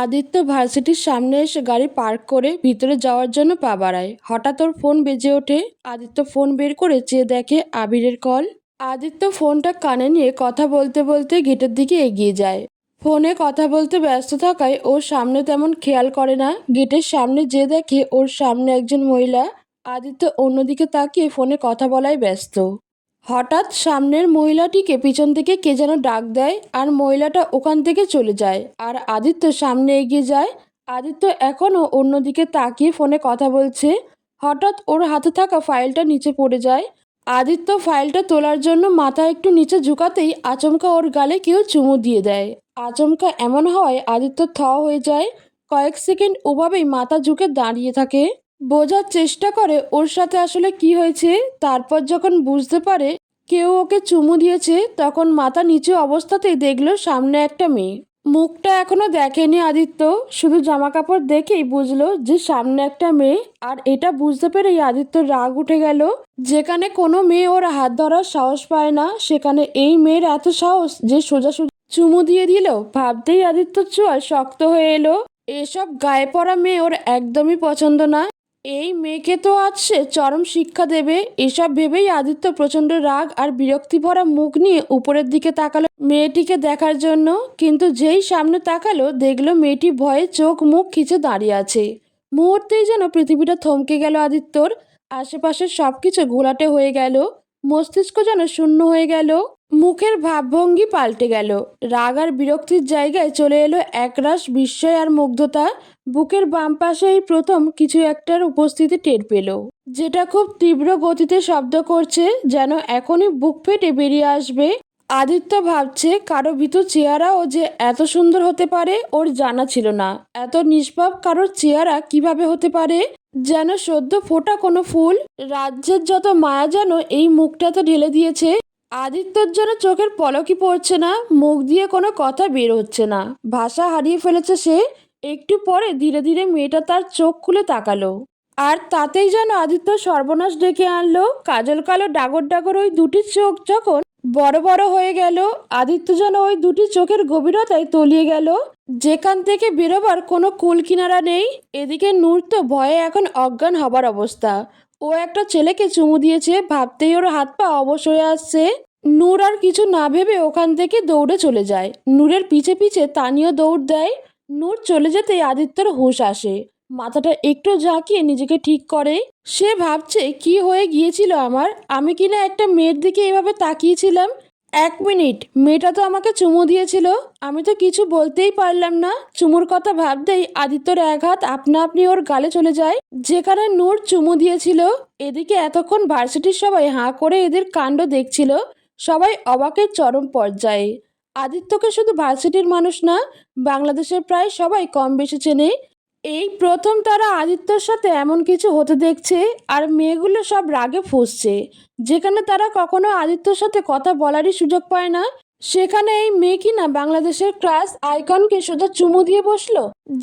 আদিত্য ভার্সিটির সামনে এসে গাড়ি পার্ক করে ভিতরে যাওয়ার জন্য পা বাড়ায়। হঠাৎ ওর ফোন বেজে ওঠে। আদিত্য ফোন বের করে চেয়ে দেখে আবিরের কল। আদিত্য ফোনটা কানে নিয়ে কথা বলতে বলতে গেটের দিকে এগিয়ে যায়। ফোনে কথা বলতে ব্যস্ত থাকায় ওর সামনে তেমন খেয়াল করে না। গেটের সামনে যে দেখে ওর সামনে একজন মহিলা। আদিত্য অন্যদিকে তাকিয়ে ফোনে কথা বলায় ব্যস্ত। হঠাৎ সামনের মহিলাটিকে পিছন থেকে কে যেন ডাক দেয় আর মহিলাটা ওখান থেকে চলে যায়। আর আদিত্য সামনে এগিয়ে যায়। আদিত্য এখনও অন্যদিকে তাকিয়ে ফোনে কথা বলছে। হঠাৎ ওর হাতে থাকা ফাইলটা নিচে পড়ে যায়। আদিত্য ফাইলটা তোলার জন্য মাথা একটু নিচে ঝুঁকাতেই আচমকা ওর গালে কেউ চুমু দিয়ে দেয়। আচমকা এমন হওয়ায় আদিত্য থ হয়ে যায়। কয়েক সেকেন্ড ওভাবেই মাথা ঝুঁকে দাঁড়িয়ে থাকে। বোঝার চেষ্টা করে ওর সাথে আসলে কি হয়েছে, তারপর যখন বুঝতে পারে কেউ ওকে চুমু দিয়েছে, তখন মাথা নিচু অবস্থাতেই দেখল সামনে একটা মেয়ে। মুখটা এখনও দেখেনি আদিত্য, শুধু জামা কাপড় দেখেই বুঝলো যে সামনে একটা মেয়ে। আর এটা বুঝতে পেরেই আদিত্যর রাগ উঠে গেল, যেখানে কোনো মেয়ে ওর হাত ধরার সাহস পায় না, সেখানে এই মেয়ের এত সাহস যে সোজাসুজি চুমু দিয়ে দিল। ভাবতেই আদিত্যর চোয়াল শক্ত হয়ে এলো। এসব গায়ে পড়া মেয়ে ওর একদমই পছন্দ না। এই মেয়েকে তো আজ সে চরম শিক্ষা দেবে। এসব ভেবেই আদিত্য প্রচণ্ড রাগ আর বিরক্তি ভরা মুখ নিয়ে উপরের দিকে তাকালো মেয়েটিকে দেখার জন্য। কিন্তু যেই সামনে তাকালো, দেখল মেয়েটি ভয়ে চোখ মুখ খিচে দাঁড়িয়ে আছে। মুহূর্তেই যেন পৃথিবীটা থমকে গেল আদিত্যর। আশেপাশের সব কিছু ঘোলাটে হয়ে গেল। মস্তিষ্ক যেন শূন্য হয়ে গেল। মুখের ভাবভঙ্গি পাল্টে গেল। রাগ আর বিরক্তির জায়গায় চলে এলো একরাশ বিস্ময় আর মুগ্ধতা। বুকের বাম পাশে এই প্রথম কিছু একটার উপস্থিতি টের পেল। যেটা খুব তীব্র গতিতে শব্দ করছে, যেন এখনই বুক ফেটে বেরিয়ে আসবে। আদিত্য ভাবছে, কারও ভিতর চেহারাও যে এত সুন্দর হতে পারে, ওর জানা ছিল না। এত নিষ্পাপ কারোর চেহারা কীভাবে হতে পারে? যেন সদ্য ফোটা কোনো ফুল। রাজ্যের যত মায়া যেন এই মুখটাতে ঢেলে দিয়েছে। আদিত্যর জন্য চোখের পলকই পড়ছে না, মুখ দিয়ে কোনো কথা বের হচ্ছে না। ভাষা হারিয়ে ফেলেছে সে, একটু পরে ধীরে ধীরে মেয়েটা তার চোখ খুলে তাকালো। আর তাতেই যেন আদিত্য সর্বনাশ ডেকে আনলো, কাজল কালো ডাগর ডাগর ওই দুটি চোখ যখন বড় বড় হয়ে গেল, আদিত্য যেন ওই দুটি চোখের গভীরতায় তলিয়ে গেল। যেখান থেকে বেরোবার কোনো কুল কিনারা নেই, এদিকে নূর তো ভয়ে এখন অজ্ঞান হবার অবস্থা। ও একটা ছেলেকে চুমু দিয়েছে, ভাবতেই ওর হাত পা অবশ হয়ে আসছে। নূর আর কিছু না ভেবে ওখান থেকে দৌড়ে চলে যায়। নূরের পিছে পিছে তানিও দৌড় দেয়। নূর চলে যেতে আদিত্যর হুঁশ আসে। মাথাটা একটু ঝাঁকিয়ে নিজেকে ঠিক করে। সে ভাবছে, কি হয়ে গিয়েছিল আমার? আমি কিনা একটা মেয়ের দিকে এভাবে তাকিয়েছিলাম? এক মিনিট, মেয়েটা তো আমাকে চুমু দিয়েছিল। আমি তো কিছু বলতেই পারলাম না। চুমুর কথা ভাবতেই আদিত্যর এক হাত আপনা আপনি ওর গালে চলে যায়, যেখানে নূর চুমু দিয়েছিল। এদিকে এতক্ষণ ভার্সিটির সবাই হাঁ করে এদের কাণ্ড দেখছিল। সবাই অবাকের চরম পর্যায়ে। আদিত্যকে শুধু ভার্সিটির মানুষ না, বাংলাদেশের প্রায় সবাই কম বেশি চেনে। এই প্রথম তারা আদিত্যর সাথে এমন কিছু হতে দেখছে আর মেয়েগুলো সব রাগে ফুসছে। যেখানে তারা কখনো আদিত্যর সাথে কথা বলারই সুযোগ পায় না, সেখানে এই মেয়ে কিনা বাংলাদেশের ক্লাস আইকনকে শুধু চুমু দিয়ে বসল?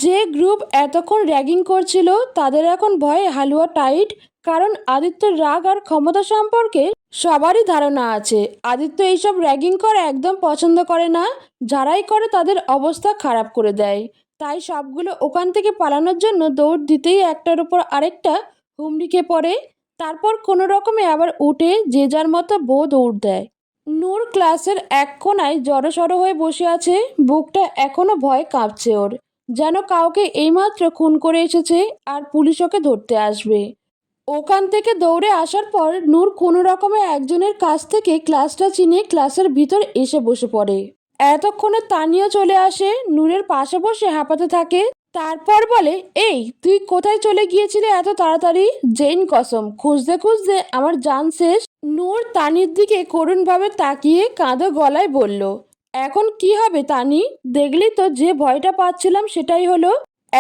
যে গ্রুপ এতক্ষণ র্যাগিং করছিল, তাদের এখন ভয়ে হালুয়া টাইট, কারণ আদিত্যর রাগ আর ক্ষমতা সম্পর্কে সবারই ধারণা আছে। আদিত্য এইসব র্যাগিং করা একদম পছন্দ করে না, যারাই করে তাদের অবস্থা খারাপ করে দেয়। তাই সবগুলো ওখান থেকে পালানোর জন্য দৌড় দিতেই একটার উপর আরেকটা হুমড়ি খেয়ে পড়ে। তারপর কোনো রকমে আবার উঠে যে যার মতো বউ দৌড় দেয়। নূর ক্লাসের এক কোনায় জড়সড় হয়ে বসে আছে। বুকটা এখনও ভয় কাঁপছে ওর। যেন কাউকে এইমাত্র খুন করে এসেছে আর পুলিশ ওকে ধরতে আসবে। ওখান থেকে দৌড়ে আসার পর নূর কোনো রকমে একজনের কাছ থেকে ক্লাসটা চিনে ক্লাসের ভিতর এসে বসে পড়ে। এতক্ষণে তানিও চলে আসে, নূরের পাশে বসে হাঁপাতে থাকে। তারপর বলে, এই, তুই কোথায় চলে গিয়েছিলে এত তাড়াতাড়ি? জেন কসম, খুঁজতে খুঁজতে আমার জান শেষ। নূর তানির দিকে করুণভাবে তাকিয়ে কাঁদো গলায় বলল, এখন কি হবে তানি? দেখলি তো, যে ভয়টা পাচ্ছিলাম সেটাই হলো।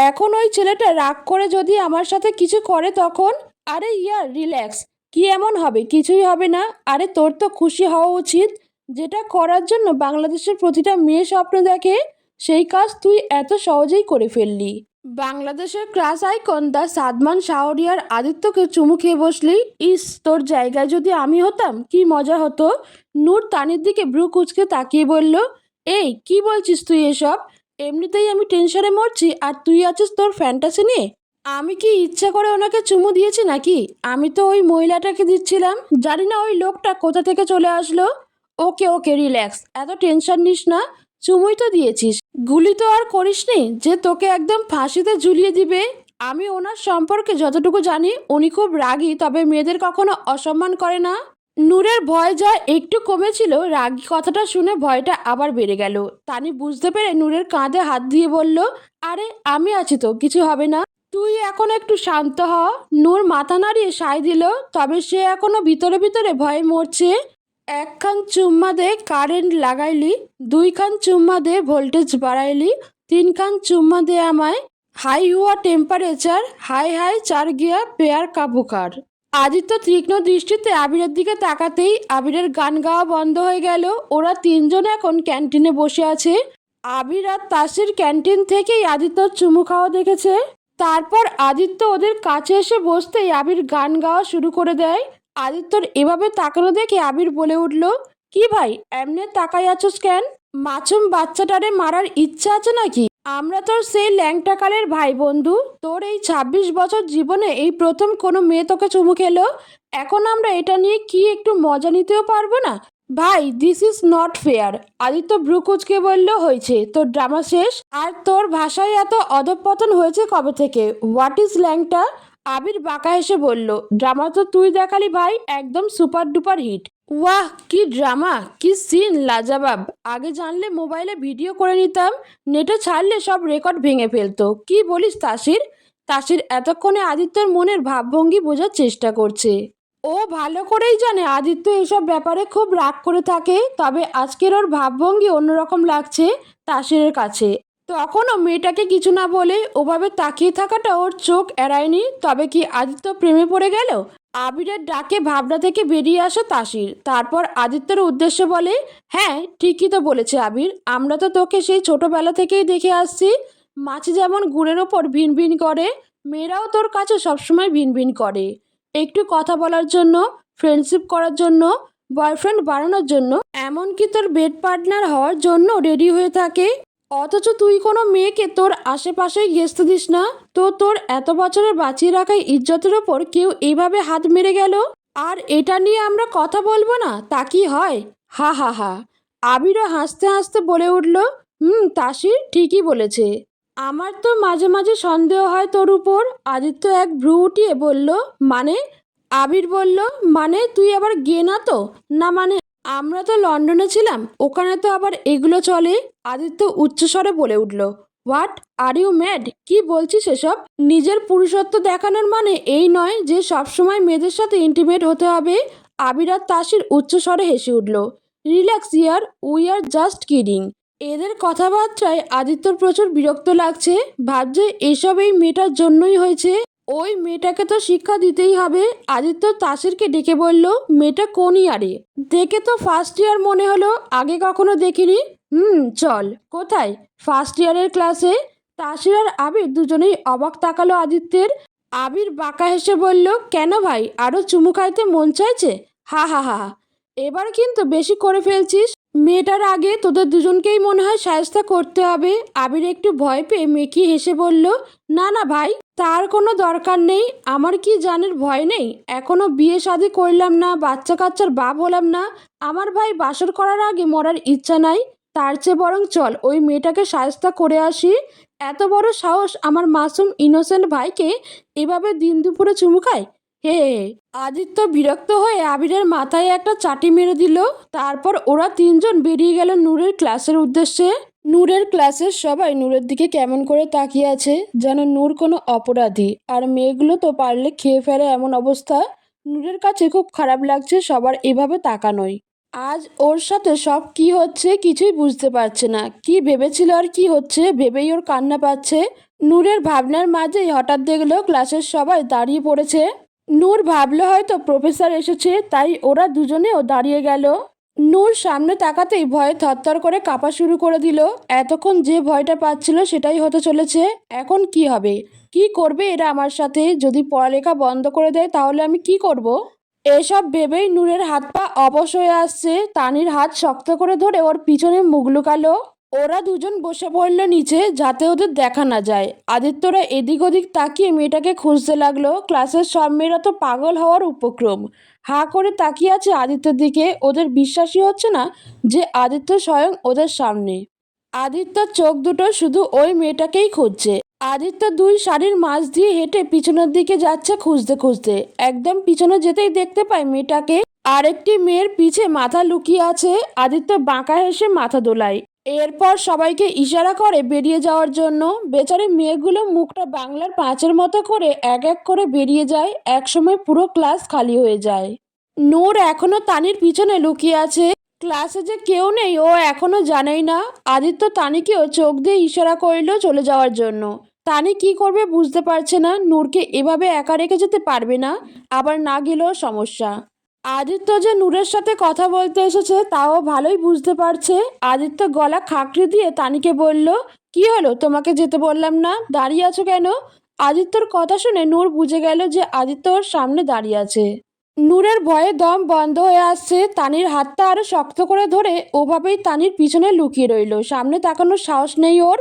এখন ওই ছেলেটা রাগ করে যদি আমার সাথে কিছু করে তখন? আরে ইয়ার রিল্যাক্স। কি এমন হবে? কিছুই হবে না। আরে তোর তো খুশি হওয়া উচিত। যেটা করার জন্য বাংলাদেশের প্রতিটা মেয়ে স্বপ্ন দেখে, সেই কাজ তুই এত সহজেই করে ফেললি। বাংলাদেশের class icon the Sadman Shahriar আদিত্যকে চুমু খেয়ে বসলি, ইস, তোর জায়গায় যদি আমি হতাম, কি মজা হতো? নূর তানির দিকে ব্রু কুচকে তাকিয়ে বলল, এই, কি বলছিস তুই এসব? এমনিতেই আমি টেনশনে মরছি, আর তুই আছিস তোর ফ্যান্টাসি নিয়ে? আমি কি ইচ্ছা করে ওনাকে চুমু দিয়েছি নাকি? আমি তো ওই মহিলাটাকে দিচ্ছিলাম, জানি না ওই লোকটা কোথা থেকে চলে আসলো। ওকে ওকে, রিল্যাক্স। এত টেনশন নিস না, চুমুই তো দিয়েছিস। গুলি তো আর করিসনি যে তোকে একদম ফাঁসিতে ঝুলিয়ে দিবে। আমি ওনার সম্পর্কে যতটুকু জানি, উনি খুব রাগী, তবে মেয়েদের কখনো অসম্মান করে না। নূরের ভয় যা একটু কমেছিল, রাগী কথাটা শুনে ভয়টা আবার বেড়ে গেল। তানি বুঝতে পেরে নূরের কাঁধে হাত দিয়ে বলল, আরে, আমি আছি তো, কিছু হবে না। তুই এখন একটু শান্ত হ। নূর মাথা নাড়িয়ে সায় দিল, তবে সে এখনও ভিতরে ভিতরে ভয়ে মরছে। একখান চুম্মা দে কারেন্ট লাগাইলি দুইখান চুম্মা দে ভোল্টেজ বাড়াইলি তিনখান চুম্মা দে আমায় হাই হুয়া টেম্পারেচার হাই হাই চার গিয়া পেয়ার কাবুকার আদিত্য তীক্ষ্ণ দৃষ্টিতে আবিরের দিকে তাকাতেই আবিরের গান গাওয়া বন্ধ হয়ে গেল। ওরা তিনজন এখন ক্যান্টিনে বসে আছে। আবির আর তাসির ক্যান্টিন থেকেই আদিত্যর চুমু খাওয়া দেখেছে। তারপর আদিত্য ওদের কাছে এসে বসতেই আবির গান গাওয়া শুরু করে দেয়। আদিত্যর এভাবে তাকানো দেখে আবির বলে উঠল, কি ভাই, এমনি তাকাই আছোস কেন? মাছুম বাচ্চাটারে মারার ইচ্ছা আছে নাকি? আমরা তোর সেই ল্যাংটাকালের ভাই বন্ধু। তোর এই ছাব্বিশ বছর জীবনে এই প্রথম কোনো মেয়ে তোকে চুমু খেলো। এখন আমরা এটা নিয়ে কি একটু মজা নিতেও পারব না? ভাই this is not fair Aditya ভ্রুকুচকে বলল, হয়েছে, তোর ড্রামা শেষ? আর তোর ভাষায় এত অধঃপতন হয়েছে কবে থেকে? হোয়াট ইজ ল্যাংটা? আবির বাঁকা হেসে বলল, ড্রামা তো তুই দেখালি ভাই, একদম সুপার ডুপার হিট। ওয়াহ, কি ড্রামা, কি সিন, লাজাবাব। আগে জানলে মোবাইলে ভিডিও করে নিতাম, নেটে ছাড়লে সব রেকর্ড ভেঙে ফেলতো। কি বলিস তাসির? তাসির এতক্ষণে আদিত্যর মনের ভাবভঙ্গি বোঝার চেষ্টা করছে। ও ভালো করেই জানে, আদিত্য এসব ব্যাপারে খুব রাগ করে থাকে, তবে আজকের ওর ভাবভঙ্গি অন্যরকম লাগছে তাসিরের কাছে। তখনও মেয়েটাকে কিছু না বলে ওভাবে তাকিয়ে থাকাটা ওর চোখ এড়ায়নি। তবে কি আদিত্য প্রেমে পড়ে গেল? আবিরের ডাকে ভাবনা থেকে বেরিয়ে আসে তাসির। তারপর আদিত্যর উদ্দেশ্যে বলে হ্যাঁ ঠিকই তো বলেছে আবির। আমরা তো তোকে সেই ছোটবেলা থেকেই দেখে আসছি। মাছি যেমন গুড়ের ওপর ভিন ভিন করে, মেয়েরাও তোর কাছে সবসময় ভিন ভিন করে। একটু কথা বলার জন্য ফ্রেন্ডশিপ করার জন্য বয়ফ্রেন্ড বানানোর জন্য, এমনকি তোর বেড পার্টনার হওয়ার জন্য রেডি হয়ে থাকে। অথচ তুই কোনো মেয়েকে তোর আশেপাশেই ঘেসতে দিস না? তো তোর এত বছরের বাঁচিয়ে রাখা ইজ্জতের ওপর কেউ এইভাবে হাত মেরে গেল? আর এটা নিয়ে আমরা কথা বলব না, তা কি হয়? হা হা হা। আবিরও হাসতে হাসতে বলে উঠল, হুম, তাসির ঠিকই বলেছে। আমার তো মাঝে মাঝে সন্দেহ হয় তোর উপর। আদিত্য এক ভ্রু উঠিয়ে বলল মানে? আবির বলল মানে তুই আবার গে না তো? না মানে আমরা তো লন্ডনে ছিলাম, ওখানে তো আবার এগুলো চলে? আদিত্য উচ্চস্বরে বলে উঠল, হোয়াট? Are you mad? কি বলছিস এসব? নিজের পুরুষত্ব দেখানোর মানে এই নয় যে সবসময় মেয়েদের সাথে ইন্টিমেট হতে হবে? আবির আর তাসির উচ্চস্বরে হেসে উঠল, রিল্যাক্স ইয়ার, উই আর জাস্ট কিডিং। এদের কথাবার্তায় আদিত্যর প্রচুর বিরক্ত লাগছে, ভাবছে এসব এই মেয়েটার জন্যই হয়েছে। ওই মেয়েটাকে তো শিক্ষা দিতেই হবে। আদিত্য তাসিরকে ডেকে বলল, মেয়েটা কোন ইয়ারে? দেখে তো ফার্স্ট ইয়ার মনে হলো, আগে কখনো দেখিনি। হুম, চল। কোথায়? ফার্স্ট ইয়ারের ক্লাসে তাসির আর আবির দুজনেই অবাক তাকালো আদিত্যের। আবির বাঁকা হেসে বলল, কেন ভাই আরও চুমু খাইতে মন চাইছে? হা হা হা হা। এবার কিন্তু বেশি করে ফেলছিস। মেয়েটার আগে তোদের দুজনকেই মনে হয় সায়স্তা করতে হবে। আবির একটু ভয় পেয়ে মেকি হেসে বলল, না না ভাই। তার কোনো দরকার নেই, আমার কি জানের ভয় নেই? এখনও বিয়ে শাদি করলাম না, বাচ্চা কাচ্চার বাপ হলাম না। আমার ভাই বাসর করার আগে মরার ইচ্ছা নাই। তার চেয়ে বরং চল, ওই মেয়েটাকে সায়স্তা করে আসি। এত বড় সাহস আমার মাসুম ইনোসেন্ট ভাইকে এভাবে দিন দুপুরে চুমু খায়? হে হে হে। আদিত্য বিরক্ত হয়ে আবিরের মাথায় একটা চাটি মেরে দিল। তারপর ওরা তিনজন বেরিয়ে গেল নূরের ক্লাসের উদ্দেশ্যে। নূরের ক্লাসের সবাই নূরের দিকে কেমন করে তাকিয়ে আছে যেন নূর কোনো অপরাধী। আর মেয়েগুলো তো পারলে খেয়ে ফেলে এমন অবস্থা। নূরের কাছে খুব খারাপ লাগছে সবার এভাবে তাকানোই। আজ ওর সাথে সব কি হচ্ছে কিছুই বুঝতে পারছে না। কি ভেবেছিল আর কি হচ্ছে ভেবেই ওর কান্না পাচ্ছে। নূরের ভাবনার মাঝেই হঠাৎ দেখল ক্লাসের সবাই দাঁড়িয়ে পড়েছে। নূর ভাবলো হয়তো প্রফেসর এসেছে, তাই ওরা দুজনেও দাঁড়িয়ে গেল। নূর সামনে তাকাতেই ভয়ে থরথর করে কাঁপা শুরু করে দিল। এতক্ষণ যে ভয়টা পাচ্ছিল সেটাই হতে চলেছে। এখন কি হবে? কি করবে এরা আমার সাথে? যদি পড়ালেখা বন্ধ করে দেয় তাহলে আমি কি করব। এসব ভেবেই নূরের হাত পা অবশ হয়ে আসছে। তানির হাত শক্ত করে ধরে ওর পিছনে মুখ লুকালো। ওরা দুজন বসে পড়ল নিচে যাতে ওদের দেখা না যায়। আদিত্যরা এদিক ওদিক তাকিয়ে মেয়েটাকে খুঁজতে লাগল। ক্লাসের সব মেয়েরা তো পাগল হওয়ার উপক্রম। হাঁ করে তাকিয়ে আছে আদিত্যের দিকে। ওদের বিশ্বাসই হচ্ছে না যে আদিত্য স্বয়ং ওদের সামনে। আদিত্যর চোখ দুটো শুধু ওই মেয়েটাকেই খুঁজছে। আদিত্য দুই শাড়ির মাঝ দিয়ে হেঁটে পিছনের দিকে যাচ্ছে খুঁজতে খুঁজতে। একদম পিছনে যেতেই দেখতে পায় মেয়েটাকে। আরেকটি মেয়ের পিছে মাথা লুকিয়ে আছে। আদিত্য বাঁকা হেসে মাথা দোলায়। এরপর সবাইকে ইশারা করে বেরিয়ে যাওয়ার জন্য বেচারি মেয়েগুলো মুখটা বাংলার পাঁচের মতো করে এক এক করে বেরিয়ে যায়। একসময় পুরো ক্লাস খালি হয়ে যায়। নূর এখনও তানির পিছনে লুকিয়ে আছে। ক্লাসে যে কেউ নেই, ও এখনও জানেই না। আদিত্য তানিকেও চোখ দিয়ে ইশারা করল চলে যাওয়ার জন্য। তানি কি করবে বুঝতে পারছে না। নূরকে এভাবে একা রেখে যেতে পারবে না। আবার না গেলেও সমস্যা। আদিত্য যে নূরের সাথে কথা বলতে এসেছে, তাও ভালোই বুঝতে পারছে। আদিত্য গলা খাঁকড়ি দিয়ে তানিকে বলল, কি হলো? তোমাকে যেতে বললাম না। দাঁড়িয়ে আছো কেন? আদিত্যর কথা শুনে নূর বুঝে গেল যে আদিত্য ওর সামনে দাঁড়িয়ে আছে। নূরের ভয়ে দম বন্ধ হয়ে আসছে। তানির হাতটা আরও শক্ত করে ধরে ওভাবেই তানির পিছনে লুকিয়ে রইল। সামনে তাকানোর সাহস নেই ওর।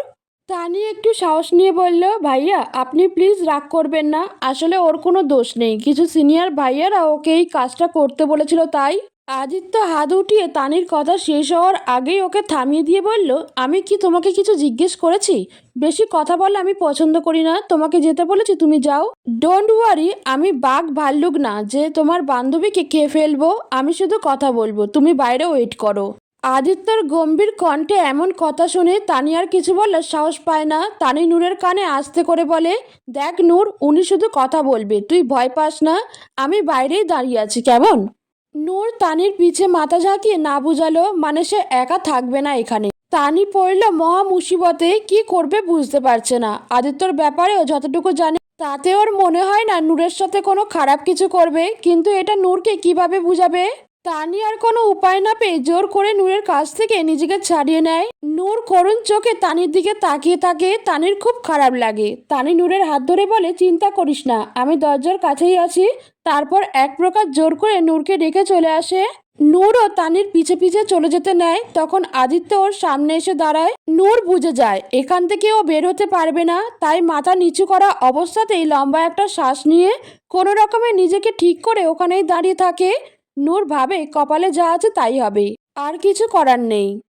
তানি একটু সাহস নিয়ে বলল, ভাইয়া, আপনি প্লিজ রাগ করবেন না। আসলে ওর কোনো দোষ নেই। কিছু সিনিয়র ভাইয়ারা ওকে এই কাজটা করতে বলেছিল তাই আদিত্য হাত উঠিয়ে তানির কথা শেষ হওয়ার আগেই ওকে থামিয়ে দিয়ে বলল, আমি কি তোমাকে কিছু জিজ্ঞেস করেছি? বেশি কথা বলে আমি পছন্দ করি না। তোমাকে যেতে বলেছি, তুমি যাও। ডোন্ট ওয়ারি আমি বাঘ ভাল্লুক না। যে তোমার বান্ধবীকে খেয়ে ফেলব, আমি শুধু কথা বলব। তুমি বাইরে ওয়েট করো। আদিত্যর গম্ভীর কণ্ঠে এমন কথা শুনে তানি আর কিছু বলার সাহস পায় না। তানি নূরের কানে আস্তে করে বলে, দেখ নূর, উনি শুধু কথা বলবে, তুই ভয় পাস না, আমি বাইরেই দাঁড়িয়ে আছি, কেমন? নূর তানির পিছে মাথা ঝাঁকিয়ে না বুঝালো মানে সে একা থাকবে না এখানে। তানি পড়ল মহা মুসিবতে, কি করবে বুঝতে পারছে না। আদিত্যর ব্যাপারেও যতটুকু জানে, তাতে ওর মনে হয় না নূরের সাথে কোনো খারাপ কিছু করবে, কিন্তু এটা নূরকে কীভাবে বুঝাবে? তানি আর কোনো উপায় না পেয়ে জোর করে নূরের কাছ থেকে নিজেকে ছাড়িয়ে নেয়। নূর করুণ চোখে তানির দিকে তাকিয়ে থাকে তানির খুব খারাপ লাগে। তানি নূরের হাত ধরে বলে, চিন্তা করিস না, আমি দরজার কাছেই আছি তারপর এক প্রকার জোর করে নূরকে ডেকে চলে আসে। নূরও তানির পিছে পিছে চলে যেতে নেয়। তখন আদিত্য ওর সামনে এসে দাঁড়ায়। নূর বুঝে যায়, এখান থেকে ও বের হতে পারবে না। তাই মাথা নিচু করা অবস্থাতেই লম্বা একটা শ্বাস নিয়ে কোনো রকমে নিজেকে ঠিক করে ওখানেই দাঁড়িয়ে থাকে। নূর ভাবে কপালে যা আছে তাই হবে আর কিছু করার নেই।